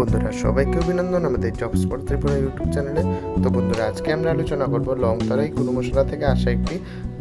বন্ধুরা, সবাইকে অভিনন্দন আমাদের জব স্পট ত্রিপুরা ইউটিউব চ্যানেলে। তো বন্ধুরা, আজকে আমরা আলোচনা করব লং তরাই কোনো মশলা থেকে আসা একটি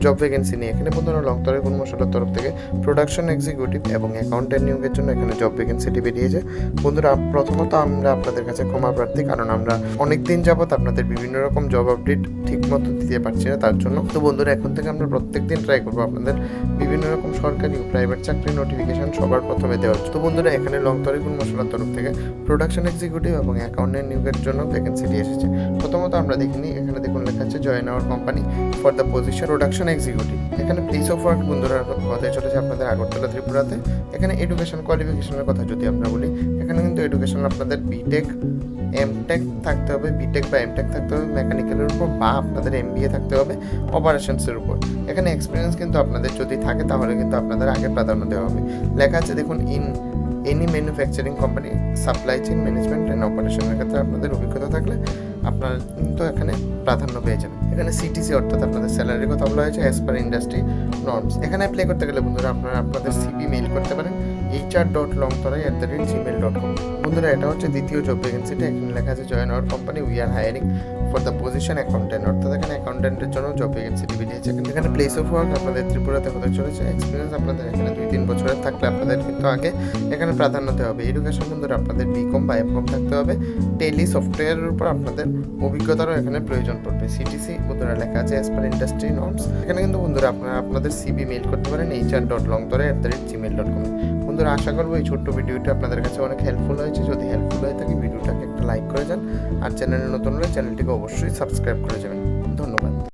জব ভ্যাকেন্সি নিয়ে এখানে বন্ধুরা লং কোনো মশলার তরফ থেকে প্রোডাকশন এক্সিকিউটিভ এবং অ্যাকাউন্টেন্ট নিয়োগের জন্য এখানে জব ভ্যাকেন্সিটি বেরিয়েছে। বন্ধুরা, প্রথমত আমরা আপনাদের কাছে ক্ষমা প্রার্থী, কারণ আমরা অনেক দিন যাবত আপনাদের বিভিন্ন রকম জব আপডেট ঠিক মতো দিতে পারছি না তার জন্য। তো বন্ধুরা, এখন থেকে আমরা প্রত্যেক দিন ট্রাই করব আপনাদের বিভিন্ন রকম সরকারি ও প্রাইভেট চাকরির নোটিফিকেশন সবার প্রথমে দেওয়ার তো বন্ধুরা, এখানে লং তরাই কোনো মশলার তরফ থেকে প্রোডাকশন এক্সিকিউটিভ এবং অ্যাকাউন্টেন্ট নিয়োগের জন্য ভ্যাকেন্সিটি এসেছে। প্রথমত আমরা দেখিনি এখানে দেখুন লেখা আছে join our company for the position production executive এখানে প্লেস অফ ওয়ার্ক বন্ধুরা কথায় চলেছে আপনাদের আগরতলা ত্রিপুরাতে। এখানে এডুকেশন কোয়ালিফিকেশনের কথা যদি আমরা বলি, এখানে কিন্তু এডুকেশন আপনাদের বিটেক এমটেক থাকতে হবে। বিটেক বা এমটেক থাকতে হবে। মেকানিক্যালের উপর বা আপনাদের এমবিএ থাকতে হবে অপারেশনসের উপর। এখানে এক্সপিরিয়েন্স কিন্তু আপনাদের যদি থাকে, তাহলে কিন্তু আপনাদের আগে প্রাধান্য দেওয়া হবে। লেখা আছে দেখুন in any manufacturing company supply chain management and অপারেশনের ক্ষেত্রে আপনাদের অভিজ্ঞতা থাকলে আপনার কিন্তু এখানে প্রাধান্য পেয়ে যাবেন। এখানে সিটিসি অর্থাৎ আপনাদের স্যালারির কথা বলা হয়েছে অ্যাজ পার ইন্ডাস্ট্রি নর্মস এখানে অ্যাপ্লাই করতে গেলে বন্ধুরা আপনারা আপনাদের সিপি মেইল করতে পারেন। HR dot long Tarai at the rate Gmail dot com বন্ধুরা, এটা হচ্ছে দ্বিতীয় জব ভ্যাকেন্সিটা এখানে লেখা আছে join our company we are hiring for the position accountant অর্থাৎ এখানে অ্যাকাউন্টেন্টের জন্য জব ভ্যাকেন্সিটি বেরিয়েছে। কিন্তু এখানে প্লেস অফ ওয়ার্ক আপনাদের ত্রিপুরাতে হতে চলেছে। এক্সপিরিয়েন্স আপনাদের এখানে দুই তিন বছরের থাকলে আপনাদের কিন্তু আগে এখানে প্রাধান্য দেওয়া হবে। এডুকেশন বন্ধুরা আপনাদের বিকম বা এমকম থাকতে হবে। টেলি সফটওয়্যারের উপর আপনাদের অভিজ্ঞতারও এখানে প্রয়োজন পড়বে। সিটিসি বন্ধুরা, লেখা আছে অ্যাজ পার ইন্ডাস্ট্রি নর্মস এখানে কিন্তু বন্ধুরা, আপনারা আপনাদের সিবি মেইল করতে পারেন এইচআর ডট লং তরে at the rate gmail dot com বন্ধুরা, আশা করব এই ছোট্ট ভিডিওটি আপনাদের কাছে অনেক হেল্পফুল হয়েছে। যদি হেল্পফুল হয়ে থাকে ভিডিওটাকে একটা লাইক করে যান। আর চ্যানেলে নতুন হলে চ্যানেলটিকে অবশ্যই সাবস্ক্রাইব করে যাবেন।